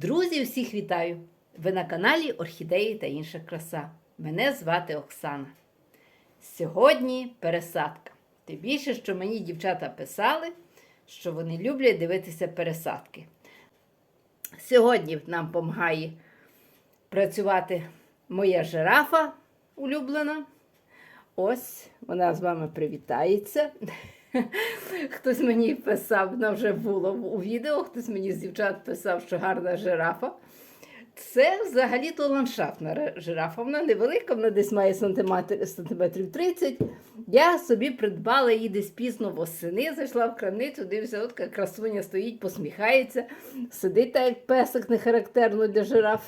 Друзі, всіх вітаю! Ви на каналі Орхідеї та інша краса. Мене звати Оксана. Сьогодні пересадка. Тим більше, що мені дівчата писали, що вони люблять дивитися пересадки. Сьогодні нам допомагає працювати моя жирафа улюблена. Ось вона з вами привітається. Хтось мені писав, вона вже було у відео, хтось мені з дівчат писав, що гарна жирафа. Це взагалі-то ландшафтна жирафа. Вона невелика, вона десь має сантиметрів 30. Я собі придбала її десь пізно восени, зайшла в крамницю, дивлюся, от така красуня стоїть, посміхається, сидить так, як песик, не характерно для жираф.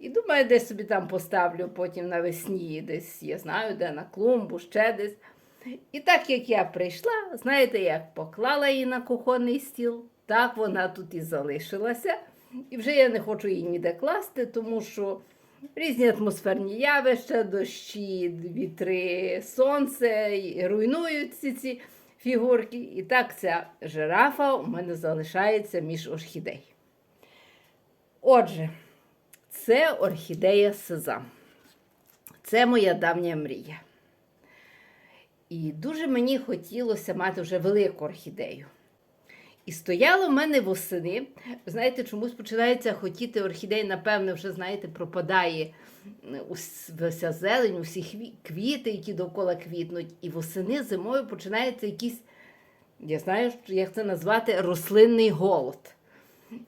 І думаю, десь собі там поставлю потім навесні, десь я знаю, де на клумбу, ще десь. І так як я прийшла, знаєте, як поклала її на кухонний стіл, так вона тут і залишилася. І вже я не хочу її ніде класти, тому що різні атмосферні явища, дощі, вітри, сонце руйнують ці, ці фігурки. І так ця жирафа у мене залишається між орхідей. Отже, це орхідея сезам. Це моя давня мрія. І дуже мені хотілося мати вже велику орхідею. І стояло в мене восени. Знаєте, чомусь починається хотіти орхідей, напевно, вже, знаєте, пропадає ус- вся зелень, усі квіти, які довкола квітнуть. І восени зимою починається якийсь, я знаю, як це назвати, рослинний голод.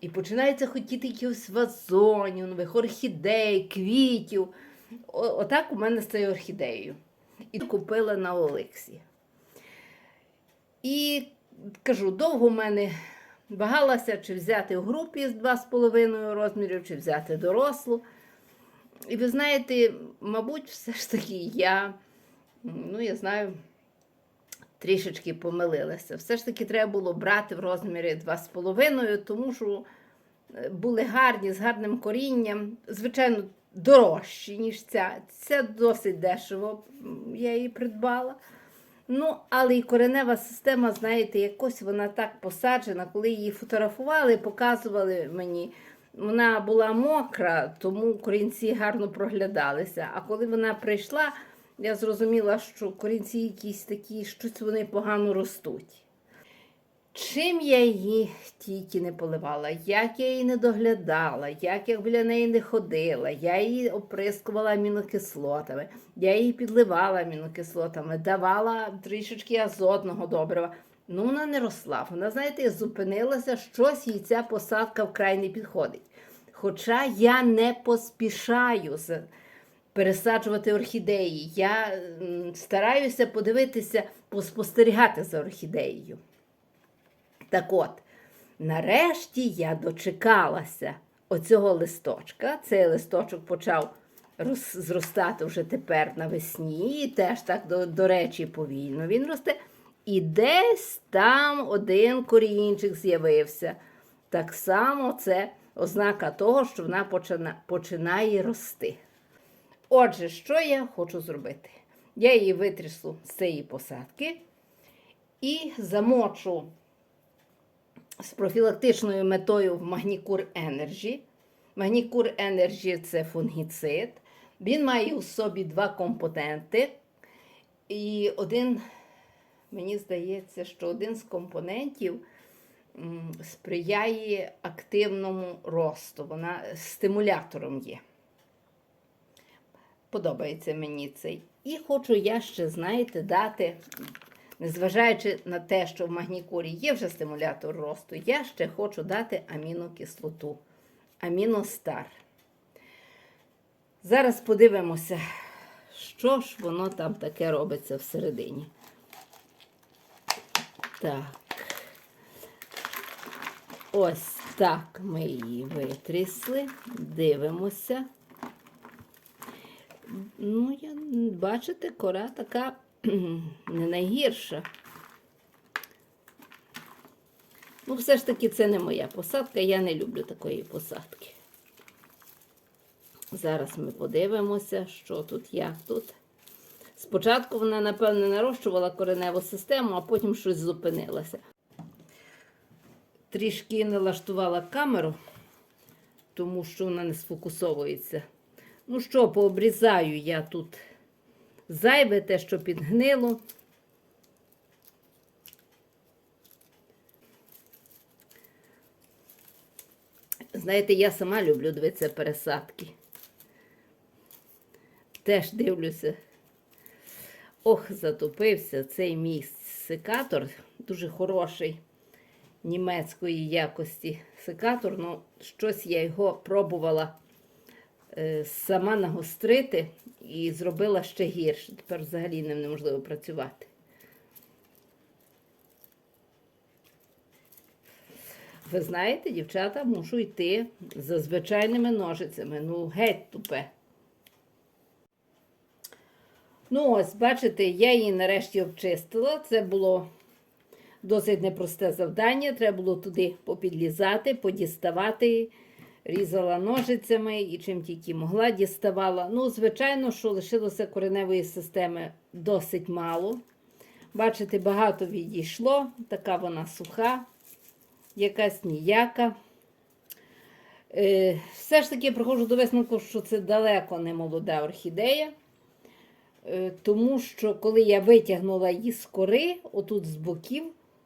І починається хотіти якихось вазонів, нових орхідей, квітів. Отак у мене цією орхідеєю. І купила на Олексі. І кажу, довго в мене вагалася, чи взяти в групі з 2,5 розмірів, чи взяти дорослу. І ви знаєте, мабуть, все ж таки я, ну, я знаю, трішечки помилилася. Все ж таки треба було брати в розмірі 2,5, тому що е, були гарні, з гарним корінням. Звичайно, дорожчі, ніж ця. Це досить дешево я її придбала. Ну, але і коренева система, знаєте, якось вона так посаджена, коли її фотографували, показували мені. Вона була мокра, тому корінці гарно проглядалися. А коли вона прийшла, я зрозуміла, що корінці якісь такі, щось вони погано ростуть. Чим я її тільки не поливала, як я її не доглядала, як я біля неї не ходила, я її оприскувала амінокислотами, я її підливала амінокислотами, давала трішечки азотного добрива. Ну, вона не росла. Вона, знаєте, зупинилася, щось їй ця посадка вкрай не підходить. Хоча я не поспішаю пересаджувати орхідеї. Я стараюся подивитися, поспостерігати за орхідеєю. Так от, нарешті я дочекалася оцього листочка. Цей листочок почав зростати вже тепер навесні, і теж так, до, до речі, повільно він росте. І десь там один корінчик з'явився. Так само це ознака того, що вона почина, починає рости. Отже, що я хочу зробити? Я її витрясу з цієї посадки і замочу з профілактичною метою в Магнікур Energy. Магнікур Energy – це фунгіцид. Він має у собі два компоненти. І один, мені здається, що один з компонентів сприяє активному росту. Вона стимулятором є. Подобається мені цей. І хочу я ще, знаєте, дати незважаючи на те, що в магнікурі є вже стимулятор росту, я ще хочу дати амінокислоту. Аміностар. Зараз подивимося, що ж воно там таке робиться всередині. Так. Ось так ми її витрісли. Дивимося. Ну, я, бачите, кора така не найгірша. Ну, все ж таки, це не моя посадка, я не люблю такої посадки. Зараз ми подивимося, що тут, як тут. Спочатку вона, напевне, нарощувала кореневу систему, а потім щось зупинилося. Трішки налаштувала камеру, тому що вона не сфокусовується. Ну що, пообрізаю я тут зайве те, що підгнило. Знаєте, я сама люблю дивитися пересадки. Теж дивлюся. Ох, затопився цей мій секатор, дуже хороший німецької якості секатор. Ну, щось я його пробувала е, сама нагострити і зробила ще гірше. Тепер взагалі ним неможливо працювати. Ви знаєте, дівчата, мушу йти за звичайними ножицями. Ну, геть тупе. Ну, ось, бачите, я її нарешті обчистила. Це було досить непросте завдання. Треба було туди попідлізати, подіставати. Різала ножицями і чим тільки могла, діставала. Ну, звичайно, що лишилося кореневої системи досить мало. Бачите, багато відійшло, така вона суха, якась ніяка. Е, все ж таки я приходжу до висновку, що це далеко не молода орхідея. Е, тому що коли я витягнула її з кори, отут з боків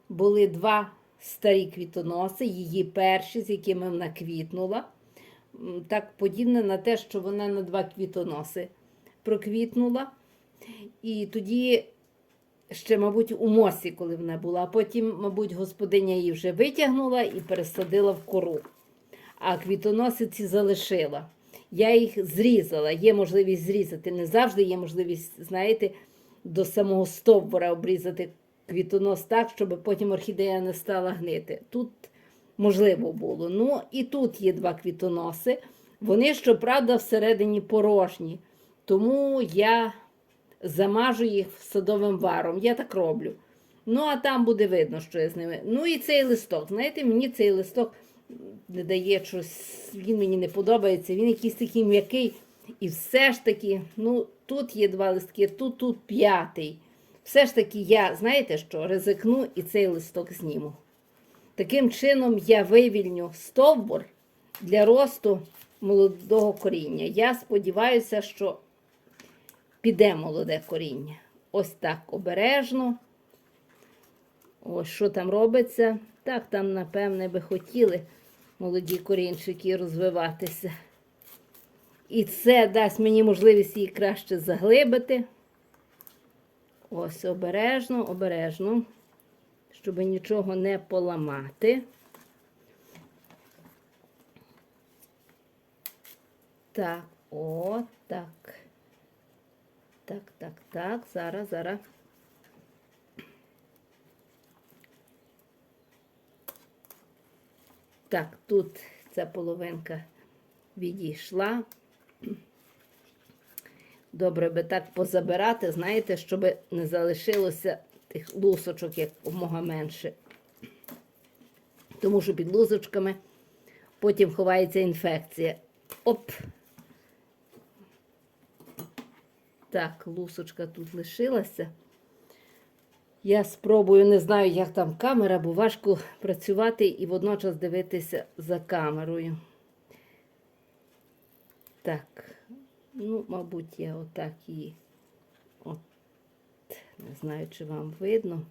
були два старі квітоноси, її перші, з якими вона квітнула. Так подібне на те, що вона на два квітоноси проквітнула. І тоді ще, мабуть, у мосі, коли вона була. А потім, мабуть, господиня її вже витягнула і пересадила в кору. А квітоноси ці залишила. Я їх зрізала, є можливість зрізати. Не завжди є можливість, знаєте, до самого стовбура обрізати квітонос так, щоб потім орхідея не стала гнити. Тут можливо було. Ну і тут є два квітоноси. Вони, щоправда, всередині порожні. Тому я замажу їх садовим варом. Я так роблю. Ну, а там буде видно, що я з ними. Ну і цей листок. Знаєте, мені цей листок не дає щось, він мені не подобається. Він якийсь такий м'який. І все ж таки, ну, тут є два листки, тут, тут п'ятий. Все ж таки, я, знаєте що, ризикну і цей листок зніму. Таким чином я вивільню стовбур для росту молодого коріння. Я сподіваюся, що піде молоде коріння. Ось так обережно. Ось що там робиться. Так, там, напевне, би хотіли молоді корінчики розвиватися. І це дасть мені можливість її краще заглибити. Ось обережно, обережно, щоб нічого не поламати. Так, о, так. Так, так, так, зараз, зараз. Так, тут ця половинка відійшла. Добре би так позабирати, знаєте, щоб не залишилося тих лусочок якомога менше. Тому що під лусочками потім ховається інфекція. Оп! Так, лусочка тут лишилася. Я спробую, не знаю, як там камера, бо важко працювати і водночас дивитися за камерою. Так, ну, мабуть, я отак її. От, не знаю, чи вам видно.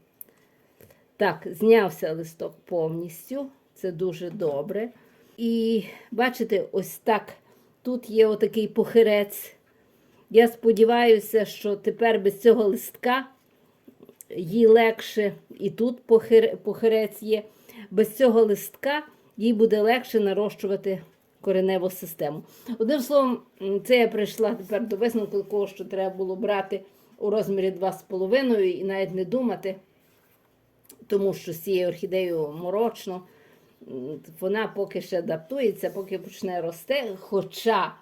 Так, знявся листок повністю. Це дуже добре. І бачите, ось так. Тут є отакий похирець. Я сподіваюся, що тепер без цього листка їй легше, і тут похирець є. Без цього листка їй буде легше нарощувати кореневу систему. Одним словом, це я прийшла тепер до висновку такого, що треба було брати у розмірі 2,5 і навіть не думати, тому що з цією орхідеєю морочно. Вона поки ще адаптується, поки почне рости. Хоча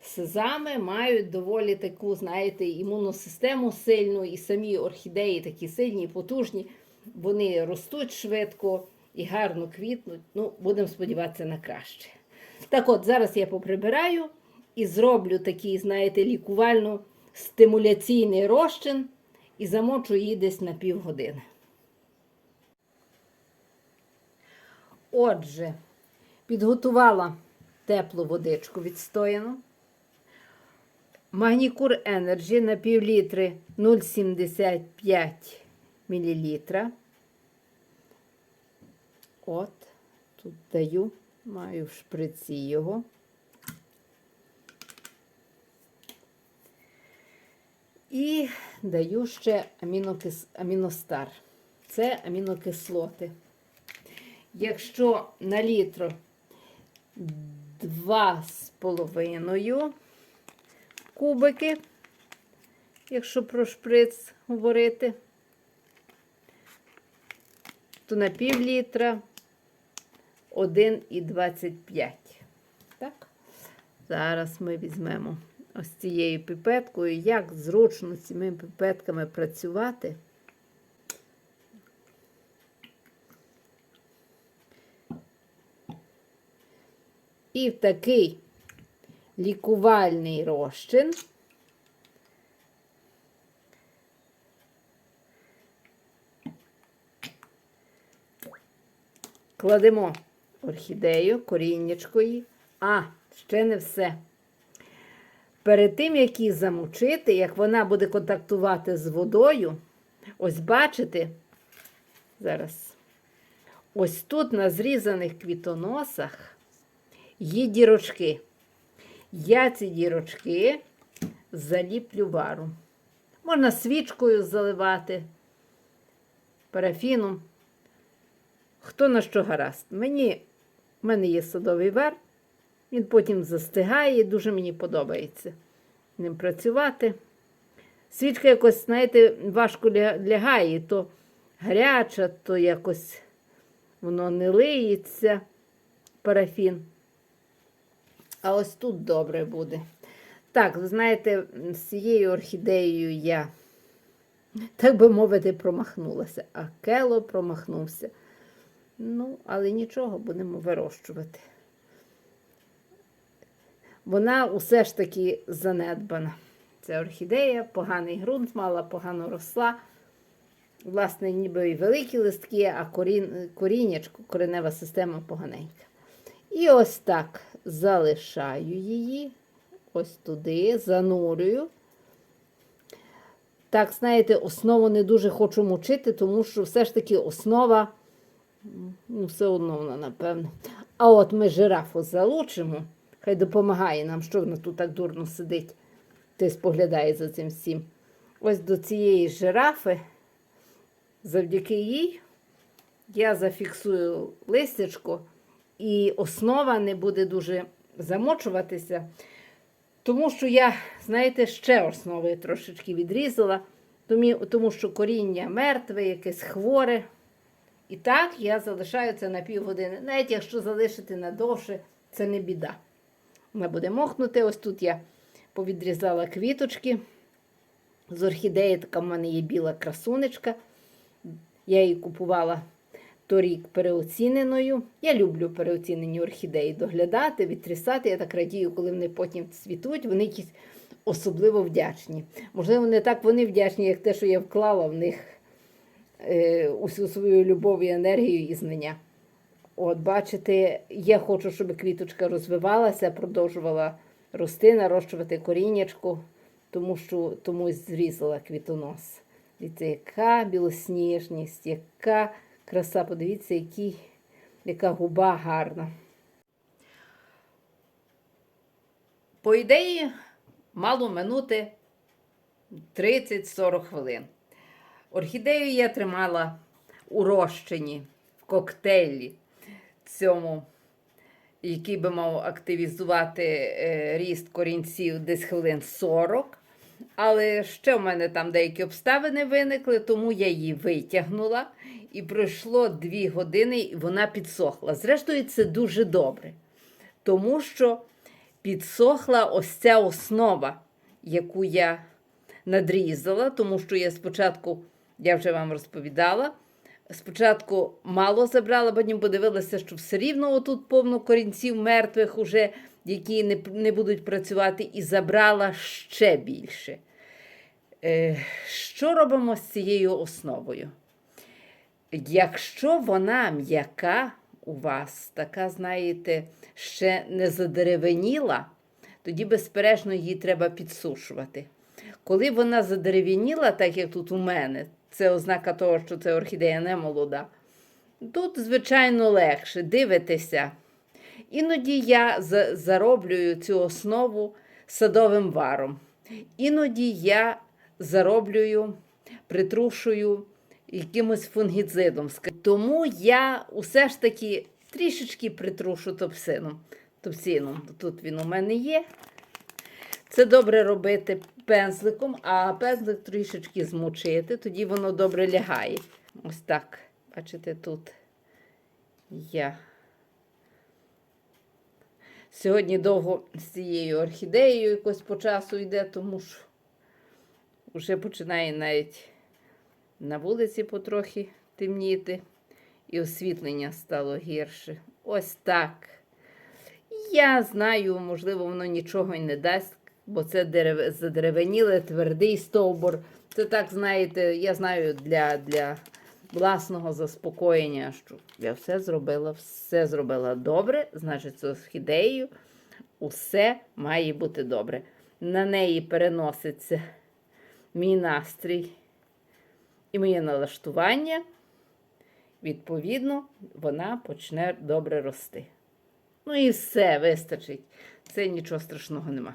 сезами мають доволі таку, знаєте, імунну систему сильну, і самі орхідеї такі сильні, і потужні. Вони ростуть швидко і гарно квітнуть. Ну, будемо сподіватися на краще. Так от, зараз я поприбираю і зроблю такий, знаєте, лікувально-стимуляційний розчин і замочу її десь на півгодини. Отже, підготувала теплу водичку відстояну. Магнікур Energy на пів літри 0,75 мл. От, тут даю, маю в шприці його. І даю ще амінокис... аміностар. Це амінокислоти. Якщо на літр два з половиною кубики, якщо про шприц говорити, то на пів літра 1,25. Так? Зараз ми візьмемо ось цією піпеткою, як зручно з цими піпетками працювати. І в такий лікувальний розчин кладемо орхідею, коріннячко. А, ще не все. Перед тим, як її замочити, як вона буде контактувати з водою, ось бачите, зараз, ось тут на зрізаних квітоносах є дірочки. Я ці дірочки заліплю вару. Можна свічкою заливати, парафіном. Хто на що гаразд. Мені, в мене є садовий вар, він потім застигає і дуже мені подобається ним працювати. Свічка якось, знаєте, важко лягає, то гаряча, то якось воно не лиється, парафін. А ось тут добре буде. Так, ви знаєте, з цією орхідеєю я, так би мовити, промахнулася, а кело промахнувся. Ну, але нічого, будемо вирощувати. Вона усе ж таки занедбана. Це орхідея, поганий ґрунт мала, погано росла. Власне, ніби і великі листки, а корін, коренева система поганенька. І ось так залишаю її, ось туди, занурюю. Так, знаєте, основу не дуже хочу мучити, тому що все ж таки основа, ну, все одно вона, напевно. А от ми жирафу залучимо, хай допомагає нам, що вона тут так дурно сидить, ти споглядає за цим всім. Ось до цієї жирафи, завдяки їй, я зафіксую листячко, і основа не буде дуже замочуватися. Тому що я, знаєте, ще основи трошечки відрізала, тому, що коріння мертве, якесь хворе. І так я залишаю це на півгодини. Навіть якщо залишити надовше, це не біда. Вона буде мохнути. Ось тут я повідрізала квіточки. З орхідеї така в мене є біла красунечка. Я її купувала торік переоціненою. Я люблю переоцінені орхідеї доглядати, відтрісати. Я так радію, коли вони потім цвітуть, вони якісь особливо вдячні. Можливо, не так вони вдячні, як те, що я вклала в них усю свою любов і енергію і знання. От, бачите, я хочу, щоб квіточка розвивалася, продовжувала рости, нарощувати коріннячку, тому що тому зрізала квітонос. Дивіться, яка білосніжність, яка краса, подивіться, який, яка губа гарна. По ідеї, мало минути 30-40 хвилин. Орхідею я тримала у розчині, в коктейлі цьому, який би мав активізувати е, ріст корінців десь хвилин 40. Але ще в мене там деякі обставини виникли, тому я її витягнула. І пройшло 2 години, і вона підсохла. Зрештою, це дуже добре. Тому що підсохла ось ця основа, яку я надрізала, тому що я спочатку, я вже вам розповідала, спочатку мало забрала, потім подивилася, що все рівно отут повно корінців мертвих, уже, які не, не будуть працювати, і забрала ще більше. Е, що робимо з цією основою? Якщо вона м'яка, у вас така, знаєте, ще не задеревеніла, тоді, безперечно, її треба підсушувати. Коли вона задерев'яніла, так як тут у мене, це ознака того, що це орхідея не молода. Тут, звичайно, легше дивитися. Іноді я зароблюю цю основу садовим варом. Іноді я зароблюю, притрушую якимось фунгіцидом. Тому я усе ж таки трішечки притрушу топсином. топсином. Тут він у мене є. Це добре робити пензликом, а пензлик трішечки змочити, тоді воно добре лягає. Ось так. Бачите, тут я. Сьогодні довго з цією орхідеєю якось по часу йде, тому що вже починає навіть на вулиці потрохи темніти, і освітлення стало гірше. Ось так. Я знаю, можливо, воно нічого й не дасть, бо це дерев... задеревеніле, твердий стовбур. Це так, знаєте, я знаю для, для власного заспокоєння, що я все зробила, все зробила добре, значить, з орхідеєю усе має бути добре. На неї переноситься мій настрій і моє налаштування. Відповідно, вона почне добре рости. Ну і все, вистачить. Це нічого страшного нема.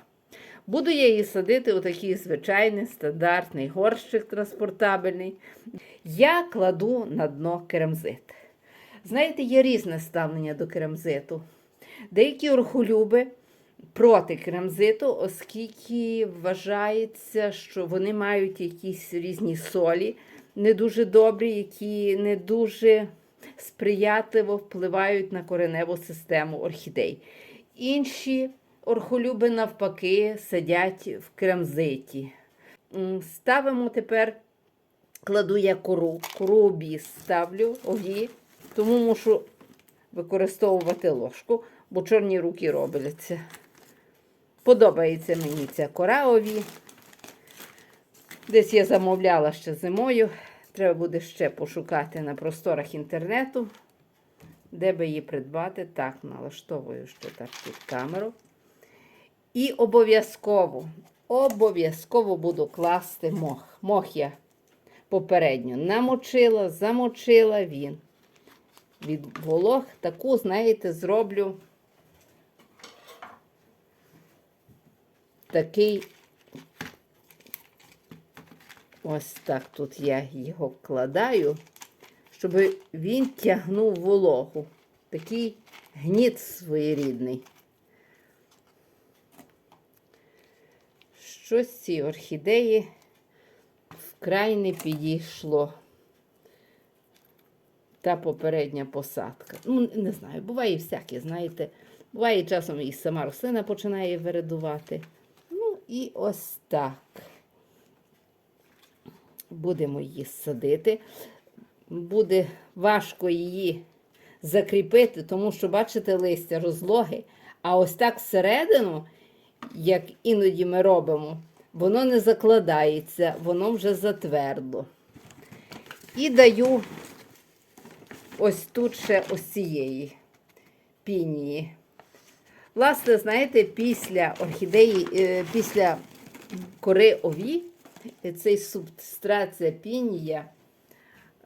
Буду я її садити у такий звичайний стандартний горщик транспортабельний. Я кладу на дно керамзит. Знаєте, є різне ставлення до керамзиту. Деякі орхолюби проти керамзиту, оскільки вважається, що вони мають якісь різні солі, не дуже добрі, які не дуже сприятливо впливають на кореневу систему орхідей. Інші орхолюби, навпаки, сидять в кремзиті. Ставимо тепер, кладу я кору, кору обіз ставлю ові, тому мушу використовувати ложку, бо чорні руки робляться. Подобається мені ця кора ові. Десь я замовляла ще зимою. Треба буде ще пошукати на просторах інтернету, де би її придбати. Так, налаштовую ще так під камеру. І обов'язково, обов'язково буду класти мох. Мох я попередньо намочила, замочила він. Від волог таку, знаєте, зроблю такий Ось так тут я його вкладаю, щоб він тягнув вологу. Такий гніт своєрідний. Щось ці орхідеї вкрай не підійшло. Та попередня посадка. Ну, не знаю, буває і всяке, знаєте. Буває часом і сама рослина починає вирадувати. Ну, і ось так будемо її садити. Буде важко її закріпити, тому що, бачите, листя розлоги. А ось так всередину, як іноді ми робимо, воно не закладається, воно вже затвердло. І даю ось тут ще ось цієї пінії. Власне, знаєте, після орхідеї, е, після кори ові, цей субстрат, ця пінія,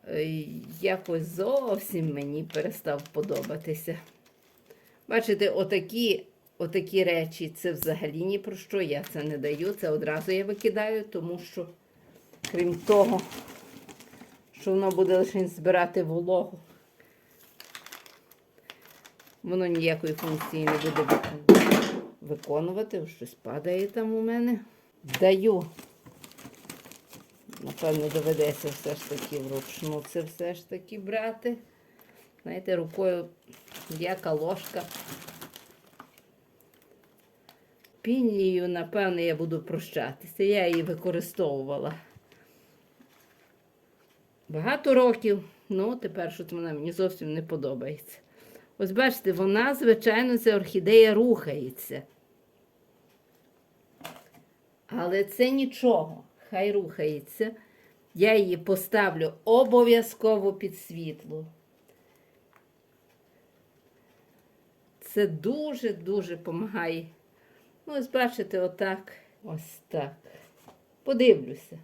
е, якось зовсім мені перестав подобатися. Бачите, отакі, отакі речі це взагалі ні про що. Я це не даю, це одразу я викидаю, тому що, крім того, що воно буде лише збирати вологу, воно ніякої функції не буде виконувати. Щось падає там у мене. Даю Напевно, доведеться все ж таки вручну це все ж таки брати. Знаєте, рукою яка ложка. Пінією, напевно, я буду прощатися. Я її використовувала багато років, ну тепер щось вона мені зовсім не подобається. Ось бачите, вона, звичайно, ця орхідея рухається. Але це нічого хай рухається. Я її поставлю обов'язково під світло. Це дуже-дуже допомагає. Ну, ось бачите, отак, ось так. Подивлюся,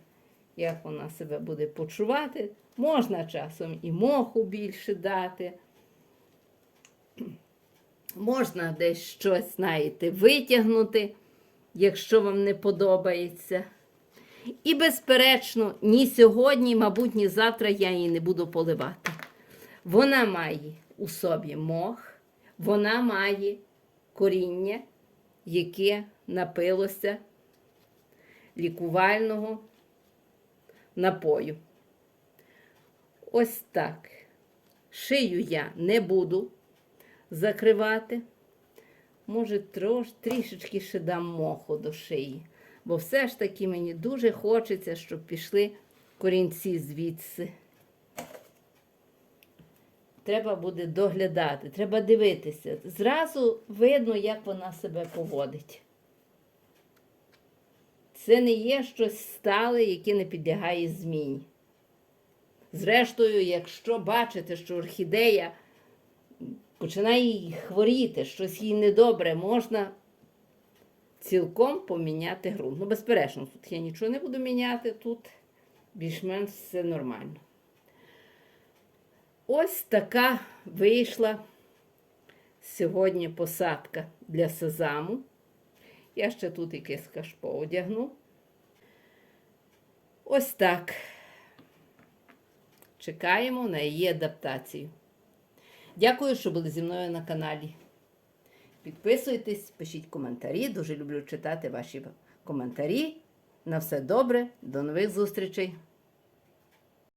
як вона себе буде почувати. Можна часом і моху більше дати. Можна десь щось, знаєте, витягнути, якщо вам не подобається. І, безперечно, ні сьогодні, мабуть, ні завтра я її не буду поливати. Вона має у собі мох, вона має коріння, яке напилося лікувального напою. Ось так. Шию я не буду закривати. Може, трош, трішечки ще дам моху до шиї. Бо все ж таки мені дуже хочеться, щоб пішли корінці звідси. Треба буде доглядати, треба дивитися. Зразу видно, як вона себе поводить. Це не є щось стале, яке не підлягає зміні. Зрештою, якщо бачите, що орхідея починає хворіти, щось їй недобре, можна цілком поміняти ґрунт. Ну, безперечно, тут я нічого не буду міняти, тут більш-менш все нормально. Ось така вийшла сьогодні посадка для сезаму. Я ще тут якесь кашпо одягну. Ось так. Чекаємо на її адаптацію. Дякую, що були зі мною на каналі. Підписуйтесь, пишіть коментарі. Дуже люблю читати ваші коментарі. На все добре, до нових зустрічей!